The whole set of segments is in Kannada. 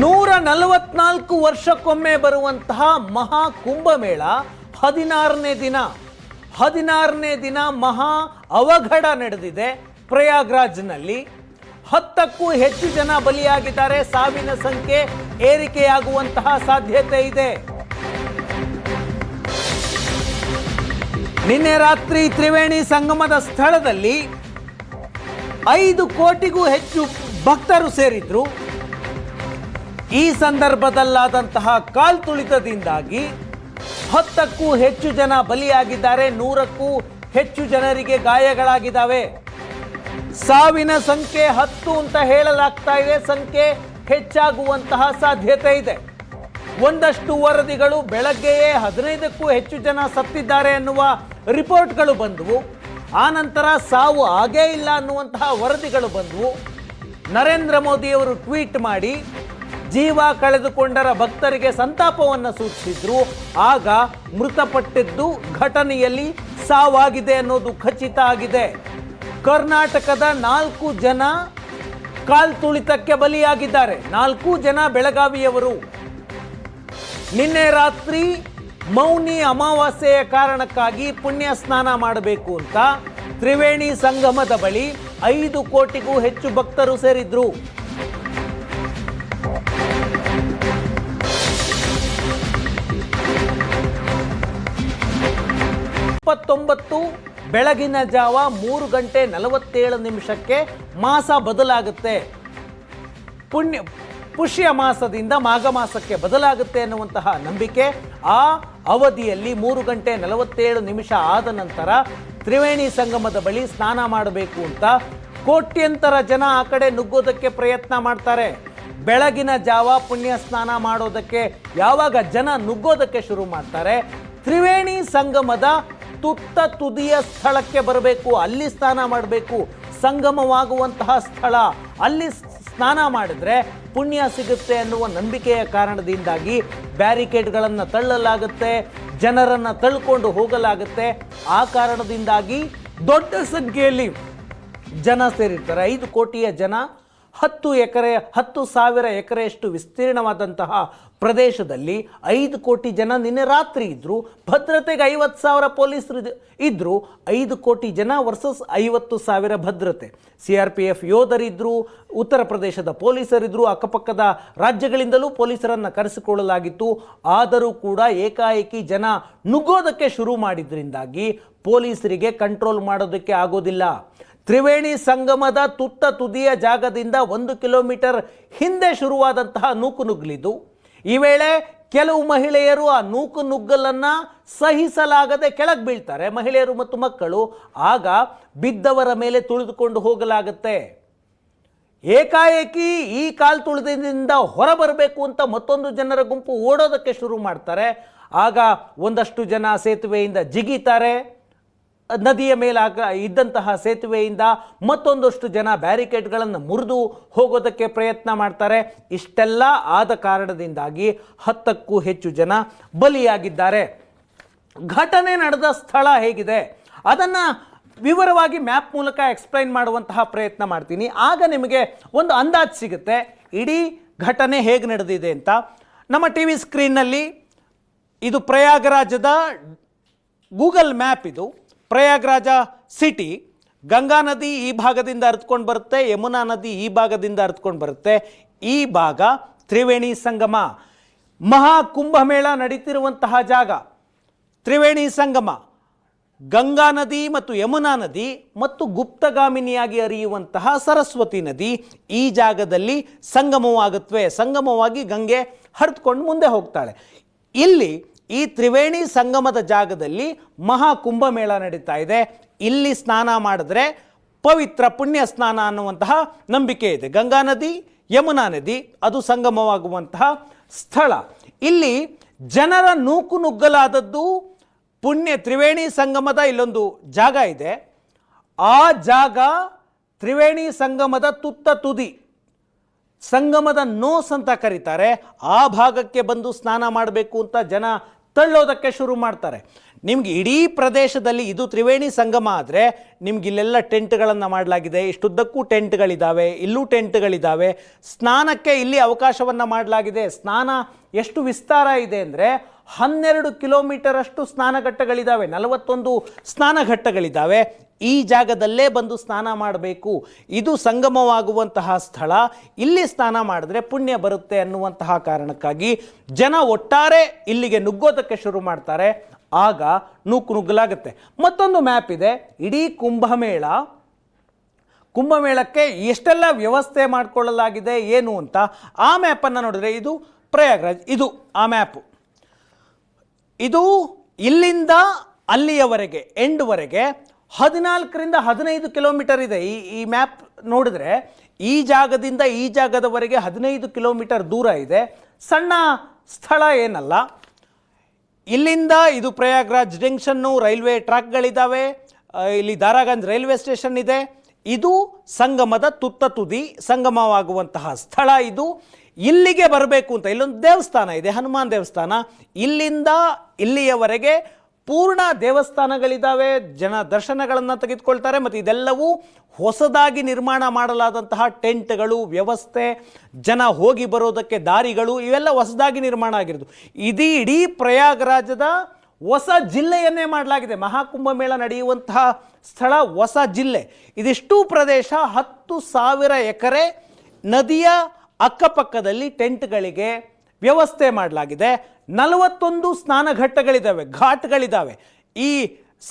ನೂರ ನಲವತ್ನಾಲ್ಕು ವರ್ಷಕ್ಕೊಮ್ಮೆ ಬರುವಂತಹ ಮಹಾ ಕುಂಭಮೇಳ ಹದಿನಾರನೇ ದಿನ. ಹದಿನಾರನೇ ದಿನ ಮಹಾ ಅವಘಡ ನಡೆದಿದೆ ಪ್ರಯಾಗ್ರಾಜ್ನಲ್ಲಿ. ಹತ್ತಕ್ಕೂ ಹೆಚ್ಚು ಜನ ಬಲಿಯಾಗಿದ್ದಾರೆ. ಸಾವಿನ ಸಂಖ್ಯೆ ಏರಿಕೆಯಾಗುವಂತಹ ಸಾಧ್ಯತೆ ಇದೆ. ನಿನ್ನೆ ರಾತ್ರಿ ತ್ರಿವೇಣಿ ಸಂಗಮದ ಸ್ಥಳದಲ್ಲಿ ಐದು ಕೋಟಿಗೂ ಹೆಚ್ಚು ಭಕ್ತರು ಸೇರಿದ್ರು. ಈ ಸಂದರ್ಭದಲ್ಲಾದಂತಹ ಕಾಲ್ತುಳಿತದಿಂದಾಗಿ ಹತ್ತಕ್ಕೂ ಹೆಚ್ಚು ಜನ ಬಲಿಯಾಗಿದ್ದಾರೆ, ನೂರಕ್ಕೂ ಹೆಚ್ಚು ಜನರಿಗೆ ಗಾಯಗಳಾಗಿದ್ದಾವೆ. ಸಾವಿನ ಸಂಖ್ಯೆ ಹತ್ತು ಅಂತ ಹೇಳಲಾಗ್ತಾ ಇದೆ, ಸಂಖ್ಯೆ ಹೆಚ್ಚಾಗುವಂತಹ ಸಾಧ್ಯತೆ ಇದೆ. ಒಂದಷ್ಟು ವರದಿಗಳು ಬೆಳಗ್ಗೆಯೇ ಹದಿನೈದಕ್ಕೂ ಹೆಚ್ಚು ಜನ ಸತ್ತಿದ್ದಾರೆ ಎನ್ನುವ ರಿಪೋರ್ಟ್ಗಳು ಬಂದವು. ಆನಂತರ ಸಾವು ಆಗೇ ಇಲ್ಲ ಅನ್ನುವಂತಹ ವರದಿಗಳು ಬಂದವು. ನರೇಂದ್ರ ಮೋದಿಯವರು ಟ್ವೀಟ್ ಮಾಡಿ ಜೀವ ಕಳೆದುಕೊಂಡರ ಭಕ್ತರಿಗೆ ಸಂತಾಪವನ್ನು ಸೂಚಿಸಿದ್ರು. ಆಗ ಮೃತಪಟ್ಟಿದ್ದು ಘಟನೆಯಲ್ಲಿ ಸಾವಾಗಿದೆ ಅನ್ನೋದು ಖಚಿತ ಆಗಿದೆ. ಕರ್ನಾಟಕದ ನಾಲ್ಕು ಜನ ಕಾಲ್ ತುಳಿತಕ್ಕೆ ಬಲಿಯಾಗಿದ್ದಾರೆ. ನಾಲ್ಕು ಜನ ಬೆಳಗಾವಿಯವರು. ನಿನ್ನೆ ರಾತ್ರಿ ಮೌನಿ ಅಮಾವಾಸ್ಯೆಯ ಕಾರಣಕ್ಕಾಗಿ ಪುಣ್ಯ ಸ್ನಾನ ಮಾಡಬೇಕು ಅಂತ ತ್ರಿವೇಣಿ ಸಂಗಮದ ಬಳಿ ಐದು ಕೋಟಿಗೂ ಹೆಚ್ಚು ಭಕ್ತರು ಸೇರಿದ್ರು. ಇಪ್ಪತ್ತೊಂಬತ್ತು, ಬೆಳಗಿನ ಜಾವ ಮೂರು ಗಂಟೆ ನಲವತ್ತೇಳು ನಿಮಿಷಕ್ಕೆ ಮಾಸ ಬದಲಾಗುತ್ತೆ. ಪುಣ್ಯ, ಪುಷ್ಯ ಮಾಸದಿಂದ ಮಾಘ ಮಾಸಕ್ಕೆ ಬದಲಾಗುತ್ತೆ ಅನ್ನುವಂತಹ ನಂಬಿಕೆ ಆ ಅವಧಿಯಲ್ಲಿ ಮೂರು ಗಂಟೆ ನಲವತ್ತೇಳು ನಿಮಿಷ ಆದ ನಂತರ ತ್ರಿವೇಣಿ ಸಂಗಮದ ಬಳಿ ಸ್ನಾನ ಮಾಡಬೇಕು ಅಂತ ಕೋಟ್ಯಂತರ ಜನ ಆ ಕಡೆ ನುಗ್ಗೋದಕ್ಕೆ ಪ್ರಯತ್ನ ಮಾಡ್ತಾರೆ. ಬೆಳಗಿನ ಜಾವ ಪುಣ್ಯ ಸ್ನಾನ ಮಾಡೋದಕ್ಕೆ ಯಾವಾಗ ಜನ ನುಗ್ಗೋದಕ್ಕೆ ಶುರು ಮಾಡ್ತಾರೆ, ತ್ರಿವೇಣಿ ಸಂಗಮದ ತುತ್ತ ತುದಿಯ ಸ್ಥಳಕ್ಕೆ ಬರಬೇಕು, ಅಲ್ಲಿ ಸ್ನಾನ ಮಾಡಬೇಕು, ಸಂಗಮವಾಗುವಂತಹ ಸ್ಥಳ, ಅಲ್ಲಿ ಸ್ನಾನ ಮಾಡಿದ್ರೆ ಪುಣ್ಯ ಸಿಗುತ್ತೆ ಅನ್ನುವ ನಂಬಿಕೆಯ ಕಾರಣದಿಂದಾಗಿ ಬ್ಯಾರಿಕೇಡ್ಗಳನ್ನು ತಳ್ಳಲಾಗುತ್ತೆ, ಜನರನ್ನು ತಳ್ಕೊಂಡು ಹೋಗಲಾಗುತ್ತೆ. ಆ ಕಾರಣದಿಂದಾಗಿ ದೊಡ್ಡ ಸಂಖ್ಯೆಯಲ್ಲಿ ಜನ ಸೇರಿರ್ತಾರೆ. ಐದು ಕೋಟಿಯ ಜನ ಹತ್ತು ಎಕರೆ, ಹತ್ತು ಸಾವಿರ ಎಕರೆಯಷ್ಟು ವಿಸ್ತೀರ್ಣವಾದಂತಹ ಪ್ರದೇಶದಲ್ಲಿ ಐದು ಕೋಟಿ ಜನ ನಿನ್ನೆ ರಾತ್ರಿ ಇದ್ದರು ಭದ್ರತೆಗೆ ಐವತ್ತು ಸಾವಿರ ಪೊಲೀಸರು ಇದ್ದರು ಐದು ಕೋಟಿ ಜನ ವರ್ಸಸ್ ಐವತ್ತು ಸಾವಿರ ಭದ್ರತೆ. ಸಿ ಆರ್ ಪಿ ಎಫ್ ಯೋಧರಿದ್ದರು ಉತ್ತರ ಪ್ರದೇಶದ ಪೊಲೀಸರಿದ್ದರು ಅಕ್ಕಪಕ್ಕದ ರಾಜ್ಯಗಳಿಂದಲೂ ಪೊಲೀಸರನ್ನು ಕರೆಸಿಕೊಳ್ಳಲಾಗಿತ್ತು. ಆದರೂ ಕೂಡ ಏಕಾಏಕಿ ಜನ ನುಗ್ಗೋದಕ್ಕೆ ಶುರು ಮಾಡಿದ್ರಿಂದಾಗಿ ಪೊಲೀಸರಿಗೆ ಕಂಟ್ರೋಲ್ ಮಾಡೋದಕ್ಕೆ ಆಗೋದಿಲ್ಲ. ತ್ರಿವೇಣಿ ಸಂಗಮದ ತುತ್ತ ತುದಿಯ ಜಾಗದಿಂದ ಒಂದು ಕಿಲೋಮೀಟರ್ ಹಿಂದೆ ಶುರುವಾದಂತಹ ನೂಕು ನುಗ್ಲಿದ್ದು ಈ ವೇಳೆ ಕೆಲವು ಮಹಿಳೆಯರು ಆ ನೂಕು ನುಗ್ಗಲನ್ನು ಸಹಿಸಲಾಗದೆ ಕೆಳಗೆ ಬೀಳ್ತಾರೆ, ಮಹಿಳೆಯರು ಮತ್ತು ಮಕ್ಕಳು. ಆಗ ಬಿದ್ದವರ ಮೇಲೆ ತುಳಿದುಕೊಂಡು ಹೋಗಲಾಗುತ್ತೆ. ಏಕಾಏಕಿ ಈ ಕಾಲ್ ತುಳಿದಿಂದ ಹೊರಬರಬೇಕು ಅಂತ ಮತ್ತೊಂದು ಜನರ ಗುಂಪು ಓಡೋದಕ್ಕೆ ಶುರು ಮಾಡ್ತಾರೆ. ಆಗ ಒಂದಷ್ಟು ಜನ ಸೇತುವೆಯಿಂದ ಜಿಗಿತಾರೆ. ನದಿಯ ಮೇಲಾಗ ಇದ್ದಂತಹ ಸೇತುವೆಯಿಂದ ಮತ್ತೊಂದಷ್ಟು ಜನ ಬ್ಯಾರಿಕೇಡ್ಗಳನ್ನು ಮುರಿದು ಹೋಗೋದಕ್ಕೆ ಪ್ರಯತ್ನ ಮಾಡ್ತಾರೆ. ಇಷ್ಟೆಲ್ಲ ಆದ ಕಾರಣದಿಂದಾಗಿ ಹತ್ತಕ್ಕೂ ಹೆಚ್ಚು ಜನ ಬಲಿಯಾಗಿದ್ದಾರೆ. ಘಟನೆ ನಡೆದ ಸ್ಥಳ ಹೇಗಿದೆ? ಅದನ್ನು ವಿವರವಾಗಿ ಮ್ಯಾಪ್ ಮೂಲಕ ಎಕ್ಸ್ಪ್ಲೈನ್ ಮಾಡುವಂತಹ ಪ್ರಯತ್ನ ಮಾಡ್ತೀನಿ. ಆಗ ನಿಮಗೆ ಒಂದು ಅಂದಾಜು ಸಿಗುತ್ತೆ. ಇಡೀ ಘಟನೆ ಹೇಗೆ ನಡೆದಿದೆ ಅಂತ. ನಮ್ಮ ಟಿ ವಿ ಸ್ಕ್ರೀನ್ನಲ್ಲಿ ಇದು ಪ್ರಯಾಗರಾಜದ ಗೂಗಲ್ ಮ್ಯಾಪ್ ಇದು. ಪ್ರಯಾಗ್ರಾಜ ಸಿಟಿ, ಗಂಗಾ ನದಿ ಈ ಭಾಗದಿಂದ ಹರಿದ್ಕೊಂಡು ಬರುತ್ತೆ, ಯಮುನಾ ನದಿ ಈ ಭಾಗದಿಂದ ಹರಿದ್ಕೊಂಡು ಬರುತ್ತೆ. ಈ ಭಾಗ ತ್ರಿವೇಣಿ ಸಂಗಮ. ಮಹಾ ಕುಂಭಮೇಳ ನಡೀತಿರುವಂತಹ ಜಾಗ. ತ್ರಿವೇಣಿ ಸಂಗಮ. ಗಂಗಾ ನದಿ ಮತ್ತು ಯಮುನಾ ನದಿ ಮತ್ತು ಗುಪ್ತಗಾಮಿನಿಯಾಗಿ ಹರಿಯುವಂತಹ ಸರಸ್ವತಿ ನದಿ ಈ ಜಾಗದಲ್ಲಿ ಸಂಗಮವಾಗುತ್ತವೆ ಸಂಗಮವಾಗಿ ಗಂಗೆ ಹರಿದುಕೊಂಡು ಮುಂದೆ ಹೋಗ್ತಾಳೆ. ಇಲ್ಲಿ ಈ ತ್ರಿವೇಣಿ ಸಂಗಮದ ಜಾಗದಲ್ಲಿ ಮಹಾ ಕುಂಭಮೇಳ ನಡೀತಾ ಇದೆ. ಇಲ್ಲಿ ಸ್ನಾನ ಮಾಡಿದ್ರೆ ಪವಿತ್ರ ಪುಣ್ಯ ಸ್ನಾನ ಅನ್ನುವಂತಹ ನಂಬಿಕೆ ಇದೆ. ಗಂಗಾ ನದಿ, ಯಮುನಾ ನದಿ, ಅದು ಸಂಗಮವಾಗುವಂತಹ ಸ್ಥಳ. ಇಲ್ಲಿ ಜನರ ನೂಕು ನುಗ್ಗಲಾದದ್ದು ಪುಣ್ಯ ತ್ರಿವೇಣಿ ಸಂಗಮದ ಇಲ್ಲೊಂದು ಜಾಗ ಇದೆ. ಆ ಜಾಗ ತ್ರಿವೇಣಿ ಸಂಗಮದ ತುತ್ತ ತುದಿ. ಸಂಗಮದ ನೋಸ್ ಅಂತ ಕರೀತಾರೆ. ಆ ಭಾಗಕ್ಕೆ ಬಂದು ಸ್ನಾನ ಮಾಡಬೇಕು ಅಂತ ಜನ ತಳ್ಳೋದಕ್ಕೆ ಶುರು ಮಾಡ್ತಾರೆ. ನಿಮ್ಗೆ ಇಡೀ ಪ್ರದೇಶದಲ್ಲಿ ಇದು ತ್ರಿವೇಣಿ ಸಂಗಮ ಆದರೆ ನಿಮ್ಗೆ ಇಲ್ಲೆಲ್ಲ ಟೆಂಟ್ಗಳನ್ನು ಮಾಡಲಾಗಿದೆ. ಇಷ್ಟುದ್ದಕ್ಕೂ ಟೆಂಟ್ಗಳಿದ್ದಾವೆ ಇಲ್ಲೂ ಟೆಂಟ್ಗಳಿದ್ದಾವೆ ಸ್ನಾನಕ್ಕೆ ಇಲ್ಲಿ ಅವಕಾಶವನ್ನು ಮಾಡಲಾಗಿದೆ. ಸ್ನಾನ ಎಷ್ಟು ವಿಸ್ತಾರ ಇದೆ ಅಂದರೆ ಹನ್ನೆರಡು ಕಿಲೋಮೀಟರ್ ಅಷ್ಟು ಸ್ನಾನಘಟ್ಟಗಳಿದ್ದಾವೆ ನಲವತ್ತೊಂದು ಸ್ನಾನಘಟ್ಟಗಳಿದ್ದಾವೆ ಈ ಜಾಗದಲ್ಲೇ ಬಂದು ಸ್ನಾನ ಮಾಡಬೇಕು. ಇದು ಸಂಗಮವಾಗುವಂತಹ ಸ್ಥಳ. ಇಲ್ಲಿ ಸ್ನಾನ ಮಾಡಿದ್ರೆ ಪುಣ್ಯ ಬರುತ್ತೆ ಅನ್ನುವಂತಹ ಕಾರಣಕ್ಕಾಗಿ ಜನ ಒಟ್ಟಾರೆ ಇಲ್ಲಿಗೆ ನುಗ್ಗೋದಕ್ಕೆ ಶುರು ಮಾಡ್ತಾರೆ. ಆಗ ನೂಕು ನುಗ್ಗಲಾಗುತ್ತೆ. ಮತ್ತೊಂದು ಮ್ಯಾಪ್ ಇದೆ, ಇಡೀ ಕುಂಭಮೇಳ. ಕುಂಭಮೇಳಕ್ಕೆ ಎಷ್ಟೆಲ್ಲ ವ್ಯವಸ್ಥೆ ಮಾಡಿಕೊಳ್ಳಲಾಗಿದೆ, ಏನು ಅಂತ ಆ ಮ್ಯಾಪನ್ನು ನೋಡಿದ್ರೆ ಇದು ಪ್ರಯಾಗ್ರಾಜ್, ಇದು ಆ ಮ್ಯಾಪು. ಇದು ಇಲ್ಲಿಂದ ಅಲ್ಲಿಯವರೆಗೆ ಎಂಡ್ವರೆಗೆ ಹದಿನಾಲ್ಕರಿಂದ ಹದಿನೈದು ಕಿಲೋಮೀಟರ್ ಇದೆ. ಈ ಈ ಮ್ಯಾಪ್ ನೋಡಿದ್ರೆ ಈ ಜಾಗದಿಂದ ಈ ಜಾಗದವರೆಗೆ ಹದಿನೈದು ಕಿಲೋಮೀಟರ್ ದೂರ ಇದೆ. ಸಣ್ಣ ಸ್ಥಳ ಏನಲ್ಲ. ಇಲ್ಲಿಂದ ಇದು ಪ್ರಯಾಗ್ರಾಜ್ ಜಂಕ್ಷನ್ನು ರೈಲ್ವೆ ಟ್ರ್ಯಾಕ್ಗಳಿದ್ದಾವೆ ಇಲ್ಲಿ ದಾರಾಗಂಜ್ ರೈಲ್ವೆ ಸ್ಟೇಷನ್ ಇದೆ. ಇದು ಸಂಗಮದ ತುತ್ತ ತುದಿ ಸಂಗಮವಾಗುವಂತಹ ಸ್ಥಳ ಇದು. ಇಲ್ಲಿಗೆ ಬರಬೇಕು ಅಂತ, ಇಲ್ಲೊಂದು ದೇವಸ್ಥಾನ ಇದೆ, ಹನುಮಾನ್ ದೇವಸ್ಥಾನ. ಇಲ್ಲಿಂದ ಇಲ್ಲಿಯವರೆಗೆ ಪೂರ್ಣ ದೇವಸ್ಥಾನಗಳಿದ್ದಾವೆ ಜನ ದರ್ಶನಗಳನ್ನು ತೆಗೆದುಕೊಳ್ತಾರೆ, ಮತ್ತು ಇದೆಲ್ಲವೂ ಹೊಸದಾಗಿ ನಿರ್ಮಾಣ ಮಾಡಲಾದಂತಹ ಟೆಂಟ್ಗಳು, ವ್ಯವಸ್ಥೆ, ಜನ ಹೋಗಿ ಬರೋದಕ್ಕೆ ದಾರಿಗಳು, ಇವೆಲ್ಲ ಹೊಸದಾಗಿ ನಿರ್ಮಾಣ ಆಗಿರೋದು. ಇದೀ ಇಡೀ ಪ್ರಯಾಗರಾಜದ ಹೊಸ ಜಿಲ್ಲೆಯನ್ನೇ ಮಾಡಲಾಗಿದೆ. ಮಹಾಕುಂಭಮೇಳ ನಡೆಯುವಂತಹ ಸ್ಥಳ ಹೊಸ ಜಿಲ್ಲೆ. ಇದಿಷ್ಟೂ ಪ್ರದೇಶ ಹತ್ತು ಸಾವಿರ ಎಕರೆ ನದಿಯ ಅಕ್ಕಪಕ್ಕದಲ್ಲಿ ಟೆಂಟ್ಗಳಿಗೆ ವ್ಯವಸ್ಥೆ ಮಾಡಲಾಗಿದೆ. ನಲವತ್ತೊಂದು ಸ್ನಾನಘಟ್ಟಗಳಿದ್ದಾವೆ ಘಾಟ್ಗಳಿದ್ದಾವೆ ಈ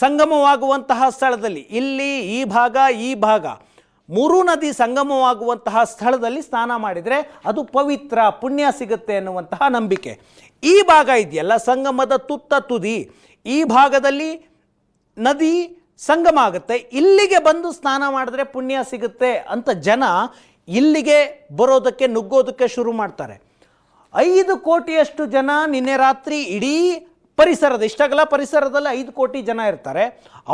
ಸಂಗಮವಾಗುವಂತಹ ಸ್ಥಳದಲ್ಲಿ, ಇಲ್ಲಿ ಈ ಭಾಗ ಈ ಭಾಗ, ಮೂರು ನದಿ ಸಂಗಮವಾಗುವಂತಹ ಸ್ಥಳದಲ್ಲಿ ಸ್ನಾನ ಮಾಡಿದರೆ ಅದು ಪವಿತ್ರ, ಪುಣ್ಯ ಸಿಗುತ್ತೆ ಅನ್ನುವಂತಹ ನಂಬಿಕೆ. ಈ ಭಾಗ ಇದೆಯಲ್ಲ, ಸಂಗಮದ ತುತ್ತ ತುದಿ. ಈ ಭಾಗದಲ್ಲಿ ನದಿ ಸಂಗಮ ಆಗುತ್ತೆ. ಇಲ್ಲಿಗೆ ಬಂದು ಸ್ನಾನ ಮಾಡಿದ್ರೆ ಪುಣ್ಯ ಸಿಗುತ್ತೆ ಅಂತ ಜನ ಇಲ್ಲಿಗೆ ಬರೋದಕ್ಕೆ, ನುಗ್ಗೋದಕ್ಕೆ ಶುರು ಮಾಡ್ತಾರೆ. ಐದು ಕೋಟಿಯಷ್ಟು ಜನ ನಿನ್ನೆ ರಾತ್ರಿ ಇಡೀ ಪರಿಸರದ ಇಷ್ಟಗಲ ಪರಿಸರದಲ್ಲಿ ಐದು ಕೋಟಿ ಜನ ಇರ್ತಾರೆ.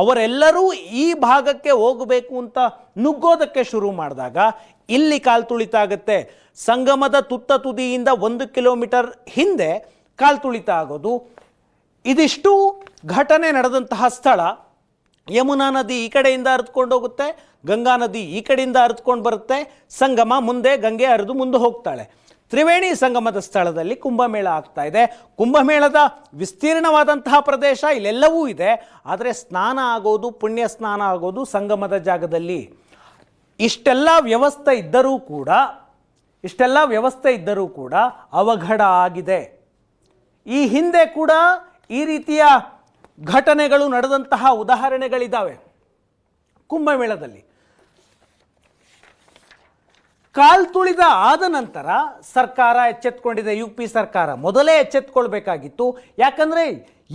ಅವರೆಲ್ಲರೂ ಈ ಭಾಗಕ್ಕೆ ಹೋಗಬೇಕು ಅಂತ ನುಗ್ಗೋದಕ್ಕೆ ಶುರು ಮಾಡಿದಾಗ ಇಲ್ಲಿ ಕಾಲು ತುಳಿತ ಆಗುತ್ತೆ ಸಂಗಮದ ತುತ್ತ ತುದಿಯಿಂದ ಒಂದು ಕಿಲೋಮೀಟರ್ ಹಿಂದೆ ಕಾಲು ತುಳಿತ ಆಗೋದು. ಇದಿಷ್ಟು ಘಟನೆ ನಡೆದಂತಹ ಸ್ಥಳ. ಯಮುನಾ ನದಿ ಈ ಕಡೆಯಿಂದ ಹರಿದುಕೊಂಡು ಹೋಗುತ್ತೆ. ಗಂಗಾ ನದಿ ಈ ಕಡೆಯಿಂದ ಹರಿದುಕೊಂಡು ಬರುತ್ತೆ. ಸಂಗಮ ಮುಂದೆ ಗಂಗೆ ಹರಿದು ಮುಂದೆ ಹೋಗ್ತಾಳೆ. ತ್ರಿವೇಣಿ ಸಂಗಮದ ಸ್ಥಳದಲ್ಲಿ ಕುಂಭಮೇಳ ಆಗ್ತಾ ಇದೆ. ಕುಂಭಮೇಳದ ವಿಸ್ತೀರ್ಣವಾದಂತಹ ಪ್ರದೇಶ ಇಲ್ಲೆಲ್ಲವೂ ಇದೆ. ಆದರೆ ಸ್ನಾನ ಆಗೋದು, ಪುಣ್ಯ ಸ್ನಾನ ಆಗೋದು ಸಂಗಮದ ಜಾಗದಲ್ಲಿ. ಇಷ್ಟೆಲ್ಲ ವ್ಯವಸ್ಥೆ ಇದ್ದರೂ ಕೂಡ, ಇಷ್ಟೆಲ್ಲ ವ್ಯವಸ್ಥೆ ಇದ್ದರೂ ಕೂಡ ಅವಘಡ ಆಗಿದೆ. ಈ ಹಿಂದೆ ಕೂಡ ಈ ರೀತಿಯ ಘಟನೆಗಳು ನಡೆದಂತಹ ಉದಾಹರಣೆಗಳಿದ್ದಾವೆ ಕುಂಭಮೇಳದಲ್ಲಿ. ಕಾಲ್ ತುಳಿದ ಆದ ನಂತರ ಸರ್ಕಾರ ಎಚ್ಚೆತ್ಕೊಂಡಿದೆ, ಯು ಪಿ ಸರ್ಕಾರ. ಮೊದಲೇ ಎಚ್ಚೆತ್ಕೊಳ್ಬೇಕಾಗಿತ್ತು. ಯಾಕಂದರೆ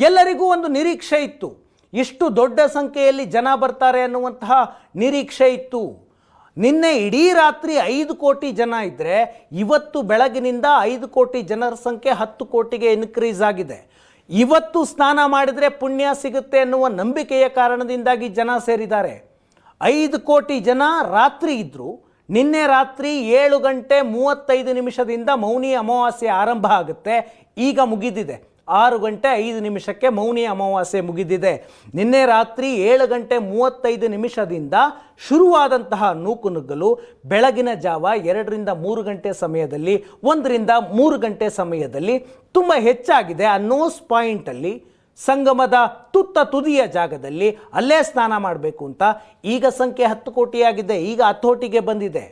ಎಲ್ಲರಿಗೂ ಒಂದು ನಿರೀಕ್ಷೆ ಇತ್ತು. ಇಷ್ಟು ದೊಡ್ಡ ಸಂಖ್ಯೆಯಲ್ಲಿ ಜನ ಬರ್ತಾರೆ ಅನ್ನುವಂತಹ ನಿರೀಕ್ಷೆ ಇತ್ತು. ನಿನ್ನೆ ಇಡೀ ರಾತ್ರಿ ಐದು ಕೋಟಿ ಜನ ಇದ್ದರೆ ಇವತ್ತು ಬೆಳಗಿನಿಂದ ಐದು ಕೋಟಿ ಜನರ ಸಂಖ್ಯೆ ಹತ್ತು ಕೋಟಿಗೆ ಇನ್ಕ್ರೀಸ್ ಆಗಿದೆ. ಇವತ್ತು ಸ್ನಾನ ಮಾಡಿದರೆ ಪುಣ್ಯ ಸಿಗುತ್ತೆ ಅನ್ನುವ ನಂಬಿಕೆಯ ಕಾರಣದಿಂದಾಗಿ ಜನ ಸೇರಿದ್ದಾರೆ. ಐದು ಕೋಟಿ ಜನ ರಾತ್ರಿ ಇದ್ದರು ನಿನ್ನೆ ರಾತ್ರಿ ಏಳು ಗಂಟೆ ಮೂವತ್ತೈದು ನಿಮಿಷದಿಂದ ಮೌನಿ ಅಮಾವಾಸ್ಯೆ ಆರಂಭ ಆಗುತ್ತೆ. ಈಗ ಮುಗಿದಿದೆ. ಆರು ಗಂಟೆ ಐದು ನಿಮಿಷಕ್ಕೆ ಮೌನಿ ಅಮಾವಾಸ್ಯೆ ಮುಗಿದಿದೆ. ನಿನ್ನೆ ರಾತ್ರಿ ಏಳು ಗಂಟೆ ಮೂವತ್ತೈದು ನಿಮಿಷದಿಂದ ಶುರುವಾದಂತಹ ನೂಕುನುಗ್ಗಲು ಬೆಳಗಿನ ಜಾವ ಎರಡರಿಂದ ಮೂರು ಗಂಟೆ ಸಮಯದಲ್ಲಿ ಒಂದರಿಂದ ಮೂರು ಗಂಟೆ ಸಮಯದಲ್ಲಿ ತುಂಬ ಹೆಚ್ಚಾಗಿದೆ ಆ ನೋಸ್ ಪಾಯಿಂಟಲ್ಲಿ ಸಂಗಮದ ತುತ್ತ ತುದಿಯ ಜಾಗದಲ್ಲಿ ಅಲ್ಲೇ ಸ್ನಾನ ಮಾಡಬೇಕು ಅಂತ ಈಗ ಸಂಖ್ಯೆ ಹತ್ತು ಕೋಟಿಯಾಗಿದೆ, ಈಗ ಹತೋಟಿಗೆ ಬಂದಿದೆ.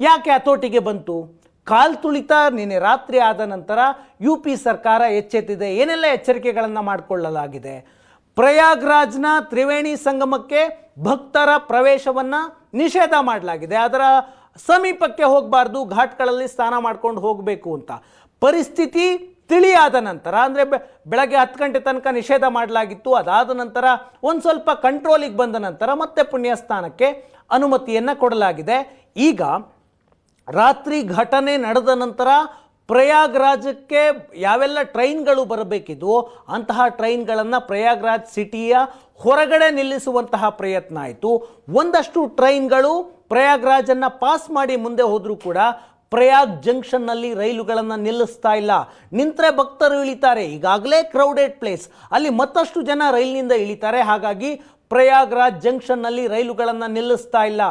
ಯಾಕೆ ಹತೋಟಿಗೆ ಬಂತು? ಕಾಲ್ ತುಳಿತ, ನಿನ್ನೆ ರಾತ್ರಿ ಆದ ನಂತರ ಯು ಪಿ ಸರ್ಕಾರ ಎಚ್ಚೆತ್ತಿದೆ, ಏನೆಲ್ಲ ಎಚ್ಚರಿಕೆಗಳನ್ನು ಮಾಡಿಕೊಳ್ಳಲಾಗಿದೆ? ಪ್ರಯಾಗ್ರಾಜ್ನ ತ್ರಿವೇಣಿ ಸಂಗಮಕ್ಕೆ ಭಕ್ತರ ಪ್ರವೇಶವನ್ನು ನಿಷೇಧ ಮಾಡಲಾಗಿದೆ. ಅದರ ಸಮೀಪಕ್ಕೆ ಹೋಗಬಾರ್ದು, ಘಾಟ್ಗಳಲ್ಲಿ ಸ್ನಾನ ಮಾಡ್ಕೊಂಡು ಹೋಗಬೇಕು ಅಂತ. ಪರಿಸ್ಥಿತಿ ತಿಳಿಯಾದ ನಂತರ, ಅಂದರೆ ಬೆಳಗ್ಗೆ ಹತ್ತು ಗಂಟೆ ತನಕ ನಿಷೇಧ ಮಾಡಲಾಗಿತ್ತು, ಅದಾದ ನಂತರ ಒಂದು ಸ್ವಲ್ಪ ಕಂಟ್ರೋಲಿಗೆ ಬಂದ ನಂತರ ಮತ್ತೆ ಪುಣ್ಯ ಸ್ಥಾನಕ್ಕೆ ಅನುಮತಿಯನ್ನು ಕೊಡಲಾಗಿದೆ. ಈಗ ರಾತ್ರಿ ಘಟನೆ ನಡೆದ ನಂತರ ಪ್ರಯಾಗ್ರಾಜಕ್ಕೆ ಯಾವೆಲ್ಲ ಟ್ರೈನ್ಗಳು ಬರಬೇಕಿದ್ವು ಅಂತಹ ಟ್ರೈನ್ಗಳನ್ನು ಪ್ರಯಾಗ್ರಾಜ್ ಸಿಟಿಯ ಹೊರಗಡೆ ನಿಲ್ಲಿಸುವಂತಹ ಪ್ರಯತ್ನ ಆಯಿತು. ಒಂದಷ್ಟು ಟ್ರೈನ್ಗಳು ಪ್ರಯಾಗ್ರಾಜನ್ನು ಪಾಸ್ ಮಾಡಿ ಮುಂದೆ ಹೋದರೂ ಕೂಡ ಪ್ರಯಾಗ್ ಜಂಕ್ಷನ್ನಲ್ಲಿ ರೈಲುಗಳನ್ನು ನಿಲ್ಲಿಸ್ತಾ ಇಲ್ಲ. ನಿಂತರೆ ಭಕ್ತರು ಇಳಿತಾರೆ. ಈಗಾಗಲೇ ಕ್ರೌಡೆಡ್ ಪ್ಲೇಸ್ ಅಲ್ಲಿ ಮತ್ತಷ್ಟು ಜನ ರೈಲಿನಿಂದ ಇಳಿತಾರೆ. ಹಾಗಾಗಿ ಪ್ರಯಾಗ್ರಾಜ್ ಜಂಕ್ಷನ್ನಲ್ಲಿ ರೈಲುಗಳನ್ನು ನಿಲ್ಲಿಸ್ತಾ ಇಲ್ಲ.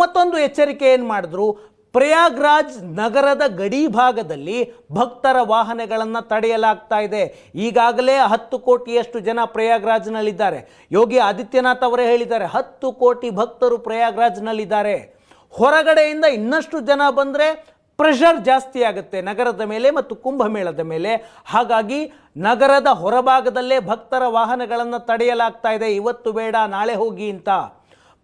ಮತ್ತೊಂದು ಎಚ್ಚರಿಕೆ ಏನು ಮಾಡಿದ್ರು? ಪ್ರಯಾಗ್ರಾಜ್ ನಗರದ ಗಡಿ ಭಾಗದಲ್ಲಿ ಭಕ್ತರ ವಾಹನಗಳನ್ನು ತಡೆಯಲಾಗ್ತಾ ಇದೆ. ಈಗಾಗಲೇ ಹತ್ತು ಕೋಟಿಯಷ್ಟು ಜನ ಪ್ರಯಾಗ್ರಾಜ್ನಲ್ಲಿದ್ದಾರೆ. ಯೋಗಿ ಆದಿತ್ಯನಾಥ್ ಅವರೇ ಹೇಳಿದ್ದಾರೆ, ಹತ್ತು ಕೋಟಿ ಭಕ್ತರು ಪ್ರಯಾಗ್ರಾಜ್ನಲ್ಲಿದ್ದಾರೆ. ಹೊರಗಡೆಯಿಂದ ಇನ್ನಷ್ಟು ಜನ ಬಂದರೆ ಪ್ರೆಷರ್ ಜಾಸ್ತಿ ಆಗುತ್ತೆ ನಗರದ ಮೇಲೆ ಮತ್ತು ಕುಂಭಮೇಳದ ಮೇಲೆ. ಹಾಗಾಗಿ ನಗರದ ಹೊರಭಾಗದಲ್ಲೇ ಭಕ್ತರ ವಾಹನಗಳನ್ನು ತಡೆಯಲಾಗ್ತಾ ಇದೆ. ಇವತ್ತು ಬೇಡ, ನಾಳೆ ಹೋಗಿ ಅಂತ.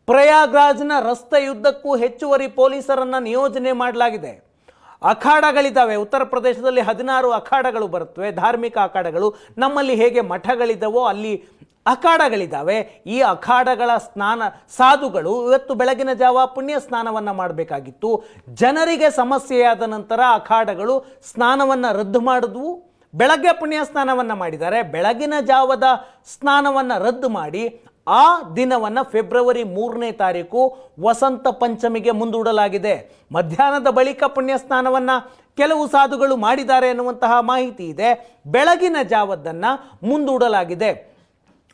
ಪ್ರಯಾಗ್ರಾಜ್ನ ರಸ್ತೆಯುದ್ದಕ್ಕೂ ಹೆಚ್ಚುವರಿ ಪೊಲೀಸರನ್ನು ನಿಯೋಜನೆ ಮಾಡಲಾಗಿದೆ. ಅಖಾಡಗಳಿದ್ದಾವೆ ಉತ್ತರ ಪ್ರದೇಶದಲ್ಲಿ ಹದಿನಾರು ಅಖಾಡಗಳು ಬರುತ್ತವೆ. ಧಾರ್ಮಿಕ ಅಖಾಡಗಳು. ನಮ್ಮಲ್ಲಿ ಹೇಗೆ ಮಠಗಳಿದ್ದಾವೋ ಅಲ್ಲಿ ಅಖಾಡಗಳಿದ್ದಾವೆ ಈ ಅಖಾಡಗಳ ಸ್ನಾನ, ಸಾಧುಗಳು ಇವತ್ತು ಬೆಳಗಿನ ಜಾವ ಪುಣ್ಯ ಸ್ನಾನವನ್ನು ಮಾಡಬೇಕಾಗಿತ್ತು. ಜನರಿಗೆ ಸಮಸ್ಯೆಯಾದ ನಂತರ ಅಖಾಡಗಳು ಸ್ನಾನವನ್ನು ರದ್ದು ಮಾಡಿದ್ವು. ಬೆಳಗ್ಗೆ ಪುಣ್ಯ ಸ್ನಾನವನ್ನು ಮಾಡಿದ್ದಾರೆ. ಬೆಳಗಿನ ಜಾವದ ಸ್ನಾನವನ್ನು ರದ್ದು ಮಾಡಿ ಆ ದಿನವನ್ನು ಫೆಬ್ರವರಿ ಮೂರನೇ ತಾರೀಕು ವಸಂತ ಪಂಚಮಿಗೆ ಮುಂದೂಡಲಾಗಿದೆ. ಮಧ್ಯಾಹ್ನದ ಬಳಿಕ ಪುಣ್ಯ ಸ್ನಾನವನ್ನು ಕೆಲವು ಸಾಧುಗಳು ಮಾಡಿದ್ದಾರೆ ಎನ್ನುವಂತಹ ಮಾಹಿತಿ ಇದೆ. ಬೆಳಗಿನ ಜಾವದ್ದನ್ನು ಮುಂದೂಡಲಾಗಿದೆ.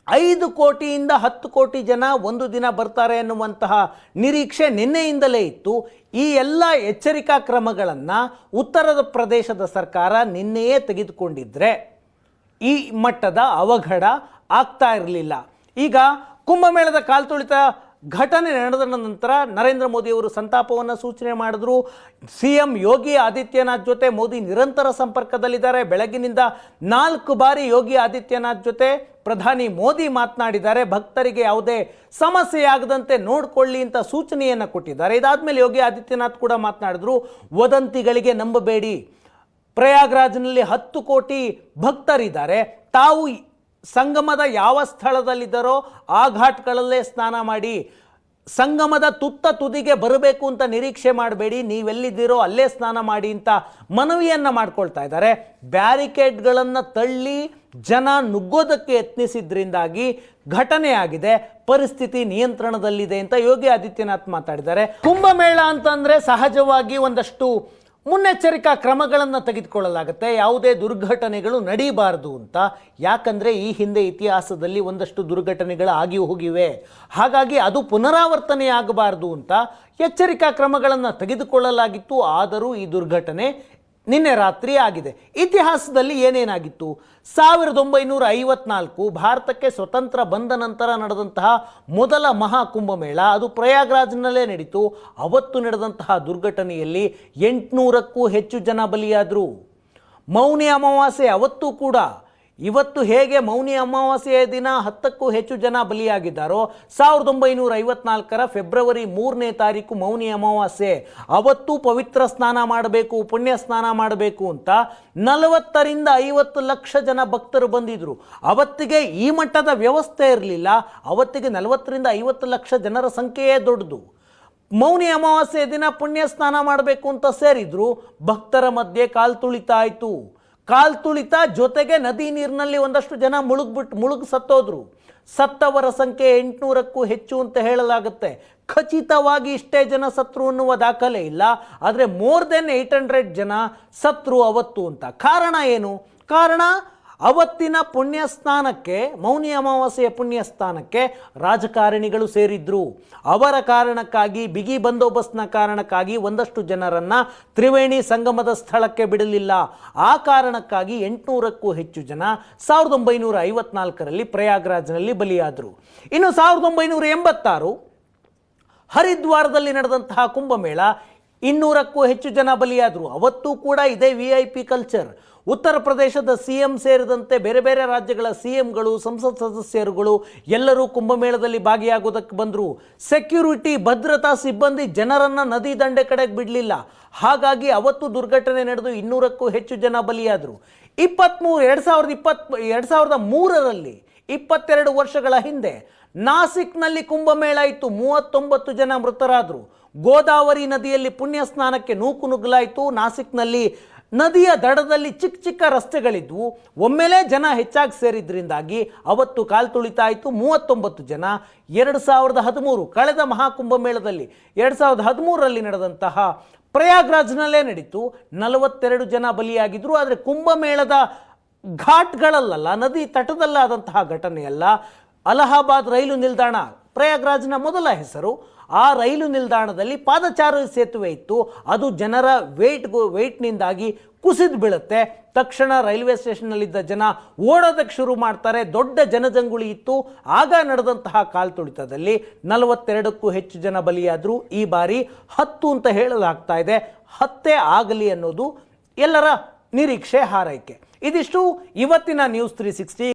ಐದು ಕೋಟಿಯಿಂದ ಹತ್ತು ಕೋಟಿ ಜನ ಒಂದು ದಿನ ಬರ್ತಾರೆ ಎನ್ನುವಂತಹ ನಿರೀಕ್ಷೆ ನಿನ್ನೆಯಿಂದಲೇ ಇತ್ತು. ಈ ಎಲ್ಲ ಎಚ್ಚರಿಕಾ ಕ್ರಮಗಳನ್ನು ಉತ್ತರ ಪ್ರದೇಶದ ಸರ್ಕಾರ ನಿನ್ನೆಯೇ ತೆಗೆದುಕೊಂಡಿದ್ದರೆ ಈ ಮಟ್ಟದ ಅವಘಡ ಆಗ್ತಾ ಇರಲಿಲ್ಲ. ಈಗ ಕುಂಭಮೇಳದ ಕಾಲ್ತುಳಿತ ಘಟನೆ ನಡೆದ ನಂತರ ನರೇಂದ್ರ ಮೋದಿಯವರು ಸಂತಾಪವನ್ನು ಸೂಚನೆ ಮಾಡಿದ್ರು. ಸಿ ಎಂ ಯೋಗಿ ಆದಿತ್ಯನಾಥ್ ಜೊತೆ ಮೋದಿ ನಿರಂತರ ಸಂಪರ್ಕದಲ್ಲಿದ್ದಾರೆ. ಬೆಳಗಿನಿಂದ ನಾಲ್ಕು ಬಾರಿ ಯೋಗಿ ಆದಿತ್ಯನಾಥ್ ಜೊತೆ ಪ್ರಧಾನಿ ಮೋದಿ ಮಾತನಾಡಿದ್ದಾರೆ. ಭಕ್ತರಿಗೆ ಯಾವುದೇ ಸಮಸ್ಯೆಯಾಗದಂತೆ ನೋಡಿಕೊಳ್ಳಿ ಅಂತ ಸೂಚನೆಯನ್ನು ಕೊಟ್ಟಿದ್ದಾರೆ. ಇದಾದ್ಮೇಲೆ ಯೋಗಿ ಆದಿತ್ಯನಾಥ್ ಕೂಡ ಮಾತನಾಡಿದ್ರು, ವದಂತಿಗಳಿಗೆ ನಂಬಬೇಡಿ. ಪ್ರಯಾಗ್ರಾಜ್ನಲ್ಲಿ ಹತ್ತು ಕೋಟಿ ಭಕ್ತರಿದ್ದಾರೆ. ತಾವು ಸಂಗಮದ ಯಾವ ಸ್ಥಳದಲ್ಲಿದ್ದಾರೋ ಆ ಘಾಟ್ಗಳಲ್ಲೇ ಸ್ನಾನ ಮಾಡಿ, ಸಂಗಮದ ತುತ್ತ ತುದಿಗೆ ಬರಬೇಕು ಅಂತ ನಿರೀಕ್ಷೆ ಮಾಡಬೇಡಿ, ನೀವೆಲ್ಲಿದ್ದೀರೋ ಅಲ್ಲೇ ಸ್ನಾನ ಮಾಡಿ ಅಂತ ಮನವಿಯನ್ನು ಮಾಡ್ಕೊಳ್ತಾ ಇದ್ದಾರೆ. ಬ್ಯಾರಿಕೇಡ್ಗಳನ್ನು ತಳ್ಳಿ ಜನ ನುಗ್ಗೋದಕ್ಕೆ ಯತ್ನಿಸಿದ್ರಿಂದಾಗಿ ಘಟನೆ ಆಗಿದೆ ಪರಿಸ್ಥಿತಿ ನಿಯಂತ್ರಣದಲ್ಲಿದೆ ಅಂತ ಯೋಗಿ ಆದಿತ್ಯನಾಥ್ ಮಾತಾಡಿದ್ದಾರೆ. ಕುಂಭಮೇಳ ಅಂತಂದರೆ ಸಹಜವಾಗಿ ಒಂದಷ್ಟು ಮುನ್ನೆಚ್ಚರಿಕಾ ಕ್ರಮಗಳನ್ನು ತೆಗೆದುಕೊಳ್ಳಲಾಗುತ್ತೆ. ಯಾವುದೇ ದುರ್ಘಟನೆಗಳು ನಡೀಬಾರದು ಅಂತ. ಯಾಕಂದರೆ ಈ ಹಿಂದೆ ಇತಿಹಾಸದಲ್ಲಿ ಒಂದಷ್ಟು ದುರ್ಘಟನೆಗಳು ಆಗಿ ಹೋಗಿವೆ. ಹಾಗಾಗಿ ಅದು ಪುನರಾವರ್ತನೆ ಆಗಬಾರದು ಅಂತ ಎಚ್ಚರಿಕಾ ಕ್ರಮಗಳನ್ನು ತೆಗೆದುಕೊಳ್ಳಲಾಗಿತ್ತು. ಆದರೂ ಈ ದುರ್ಘಟನೆ ನಿನ್ನೆ ರಾತ್ರಿ ಆಗಿದೆ. ಇತಿಹಾಸದಲ್ಲಿ ಏನೇನಾಗಿತ್ತು? ಸಾವಿರದ ಒಂಬೈನೂರ ಐವತ್ನಾಲ್ಕು ಭಾರತಕ್ಕೆ ಸ್ವತಂತ್ರ ಬಂದ ನಂತರ ನಡೆದಂತಹ ಮೊದಲ ಮಹಾಕುಂಭಮೇಳ ಅದು ಪ್ರಯಾಗ್ರಾಜ್ನಲ್ಲೇ ನಡೀತು. ಅವತ್ತು ನಡೆದಂತಹ ದುರ್ಘಟನೆಯಲ್ಲಿ ಎಂಟುನೂರಕ್ಕೂ ಹೆಚ್ಚು ಜನ ಬಲಿಯಾದರು. ಮೌನಿ ಅಮಾವಾಸ್ಯೆ ಅವತ್ತು ಕೂಡ ಇವತ್ತು ಹೇಗೆ ಮೌನಿ ಅಮಾವಾಸ್ಯೆಯ ದಿನ ಹತ್ತಕ್ಕೂ ಹೆಚ್ಚು ಜನ ಬಲಿಯಾಗಿದ್ದಾರೋ, ಸಾವಿರದ ಒಂಬೈನೂರ ಐವತ್ನಾಲ್ಕರ ಫೆಬ್ರವರಿ ಮೂರನೇ ತಾರೀಕು ಮೌನಿ ಅಮಾವಾಸ್ಯೆ. ಅವತ್ತು ಪವಿತ್ರ ಸ್ನಾನ ಮಾಡಬೇಕು, ಪುಣ್ಯ ಸ್ನಾನ ಮಾಡಬೇಕು ಅಂತ ನಲವತ್ತರಿಂದ ಐವತ್ತು ಲಕ್ಷ ಜನ ಭಕ್ತರು ಬಂದಿದ್ರು. ಅವತ್ತಿಗೆ ಈ ಮಟ್ಟದ ವ್ಯವಸ್ಥೆ ಇರಲಿಲ್ಲ, ಅವತ್ತಿಗೆ ನಲವತ್ತರಿಂದ ಐವತ್ತು ಲಕ್ಷ ಜನರ ಸಂಖ್ಯೆಯೇ ದೊಡ್ಡದು. ಮೌನಿ ಅಮಾವಾಸ್ಯೆ ದಿನ ಪುಣ್ಯ ಸ್ನಾನ ಮಾಡಬೇಕು ಅಂತ ಸೇರಿದ್ರು, ಭಕ್ತರ ಮಧ್ಯೆ ಕಾಲು ತುಳಿತ ಆಯಿತು ಕಾಲ್ ತುಳಿತ ಜೊತೆಗೆ ನದಿ ನೀರಿನಲ್ಲಿ ಒಂದಷ್ಟು ಜನ ಮುಳುಗ್ಬಿಟ್ಟು ಮುಳುಗು ಸತ್ತೋದ್ರು. ಸತ್ತವರ ಸಂಖ್ಯೆ ಎಂಟುನೂರಕ್ಕೂ ಹೆಚ್ಚು ಅಂತ ಹೇಳಲಾಗುತ್ತೆ. ಖಚಿತವಾಗಿ ಇಷ್ಟೇ ಜನ ಸತ್ರು ಅನ್ನುವ ದಾಖಲೆ ಇಲ್ಲ. ಆದರೆ ಮೋರ್ ದೆನ್ ಏಯ್ಟ್ ಹಂಡ್ರೆಡ್ ಜನ ಸತ್ರು ಅವತ್ತು ಅಂತ. ಕಾರಣ ಏನು? ಕಾರಣ ಅವತ್ತಿನ ಪುಣ್ಯ ಸ್ನಾನಕ್ಕೆ ಮೌನಿ ಅಮಾವಾಸ್ಯೆಯ ಪುಣ್ಯ ಸ್ನಾನಕ್ಕೆ ರಾಜಕಾರಣಿಗಳು ಸೇರಿದ್ರು. ಅವರ ಕಾರಣಕ್ಕಾಗಿ, ಬಿಗಿ ಬಂದೋಬಸ್ತ್ನ ಕಾರಣಕ್ಕಾಗಿ ಒಂದಷ್ಟು ಜನರನ್ನು ತ್ರಿವೇಣಿ ಸಂಗಮದ ಸ್ಥಳಕ್ಕೆ ಬಿಡಲಿಲ್ಲ. ಆ ಕಾರಣಕ್ಕಾಗಿ ಎಂಟುನೂರಕ್ಕೂ ಹೆಚ್ಚು ಜನ ಸಾವಿರದ ಒಂಬೈನೂರ ಐವತ್ನಾಲ್ಕರಲ್ಲಿ ಪ್ರಯಾಗ್ರಾಜ್ನಲ್ಲಿ ಬಲಿಯಾದರು. ಇನ್ನು ಸಾವಿರದ ಒಂಬೈನೂರ ಎಂಬತ್ತಾರು ಹರಿದ್ವಾರದಲ್ಲಿ ನಡೆದಂತಹ ಕುಂಭಮೇಳ ಇನ್ನೂರಕ್ಕೂ ಹೆಚ್ಚು ಜನ ಬಲಿಯಾದರು. ಅವತ್ತೂ ಕೂಡ ಇದೇ ವಿ ಐ ಪಿ ಕಲ್ಚರ್ ಉತ್ತರ ಪ್ರದೇಶದ ಸಿ ಎಂ ಸೇರಿದಂತೆ ಬೇರೆ ಬೇರೆ ರಾಜ್ಯಗಳ ಸಿ ಎಂಗಳು ಸಂಸತ್ ಸದಸ್ಯರುಗಳು ಎಲ್ಲರೂ ಕುಂಭಮೇಳದಲ್ಲಿ ಭಾಗಿಯಾಗುವುದಕ್ಕೆ ಬಂದರು. ಸೆಕ್ಯೂರಿಟಿ, ಭದ್ರತಾ ಸಿಬ್ಬಂದಿ ಜನರನ್ನು ನದಿ ದಂಡೆ ಕಡೆಗೆ ಬಿಡಲಿಲ್ಲ. ಹಾಗಾಗಿ ಅವತ್ತು ದುರ್ಘಟನೆ ನಡೆದು ಇನ್ನೂರಕ್ಕೂ ಹೆಚ್ಚು ಜನ ಬಲಿಯಾದರು. ಇಪ್ಪತ್ತ್ಮೂರು ಎರಡು ಸಾವಿರದ ಇಪ್ಪತ್ತ್, ಎರಡು ಸಾವಿರದ ಮೂರರಲ್ಲಿ, ಇಪ್ಪತ್ತೆರಡು ವರ್ಷಗಳ ಹಿಂದೆ ನಾಸಿಕ್ನಲ್ಲಿ ಕುಂಭಮೇಳ ಇತ್ತು. ಮೂವತ್ತೊಂಬತ್ತು ಜನ ಮೃತರಾದರು. ಗೋದಾವರಿ ನದಿಯಲ್ಲಿ ಪುಣ್ಯ ಸ್ನಾನಕ್ಕೆ ನೂಕು ನುಗ್ಗಲಾಯಿತು. ನಾಸಿಕ್ನಲ್ಲಿ ನದಿಯ ದಡದಲ್ಲಿ ಚಿಕ್ಕ ಚಿಕ್ಕ ರಸ್ತೆಗಳಿದ್ವು. ಒಮ್ಮೆಲೇ ಜನ ಹೆಚ್ಚಾಗಿ ಸೇರಿದ್ರಿಂದಾಗಿ ಅವತ್ತು ಕಾಲ್ ತುಳಿತಾಯಿತು. ಮೂವತ್ತೊಂಬತ್ತು ಜನ ಎರಡು ಸಾವಿರದ ಹದಿಮೂರು ಕಳೆದ ಮಹಾಕುಂಭಮೇಳದಲ್ಲಿ ಎರಡು ಸಾವಿರದ ಹದಿಮೂರರಲ್ಲಿ ನಡೆದಂತಹ ಪ್ರಯಾಗ್ರಾಜ್ನಲ್ಲೇ ನಡೀತು. ನಲವತ್ತೆರಡು ಜನ ಬಲಿಯಾಗಿದ್ದರು ಆದರೆ ಕುಂಭಮೇಳದ ಘಾಟ್ಗಳಲ್ಲಲ್ಲ, ನದಿ ತಟದಲ್ಲಾದಂತಹ ಘಟನೆಯಲ್ಲ ಅಲಹಾಬಾದ್ ರೈಲು ನಿಲ್ದಾಣ ಪ್ರಯಾಗ್ರಾಜ್ನ ಮೊದಲ ಹೆಸರು. ಆ ರೈಲು ನಿಲ್ದಾಣದಲ್ಲಿ ಪಾದಚಾರ ಸೇತುವೆ ಇತ್ತು. ಅದು ಜನರ ವೇಟ್ ವೇಟ್ನಿಂದಾಗಿ ಕುಸಿದು ಬೀಳುತ್ತೆ. ತಕ್ಷಣ ರೈಲ್ವೆ ಸ್ಟೇಷನ್ನಲ್ಲಿದ್ದ ಜನ ಓಡೋದಕ್ಕೆ ಶುರು ಮಾಡ್ತಾರೆ. ದೊಡ್ಡ ಜನಜಂಗುಳಿ ಇತ್ತು. ಆಗ ನಡೆದಂತಹ ಕಾಲ್ತುಳಿತದಲ್ಲಿ ನಲವತ್ತೆರಡಕ್ಕೂ ಹೆಚ್ಚು ಜನ ಬಲಿಯಾದರು. ಈ ಬಾರಿ ಹತ್ತು ಅಂತ ಹೇಳಲಾಗ್ತಾ ಇದೆ. ಹತ್ತೇ ಆಗಲಿ ಅನ್ನೋದು ಎಲ್ಲರ ನಿರೀಕ್ಷೆ, ಹಾರೈಕೆ. ಇದಿಷ್ಟು ಇವತ್ತಿನ news three sixty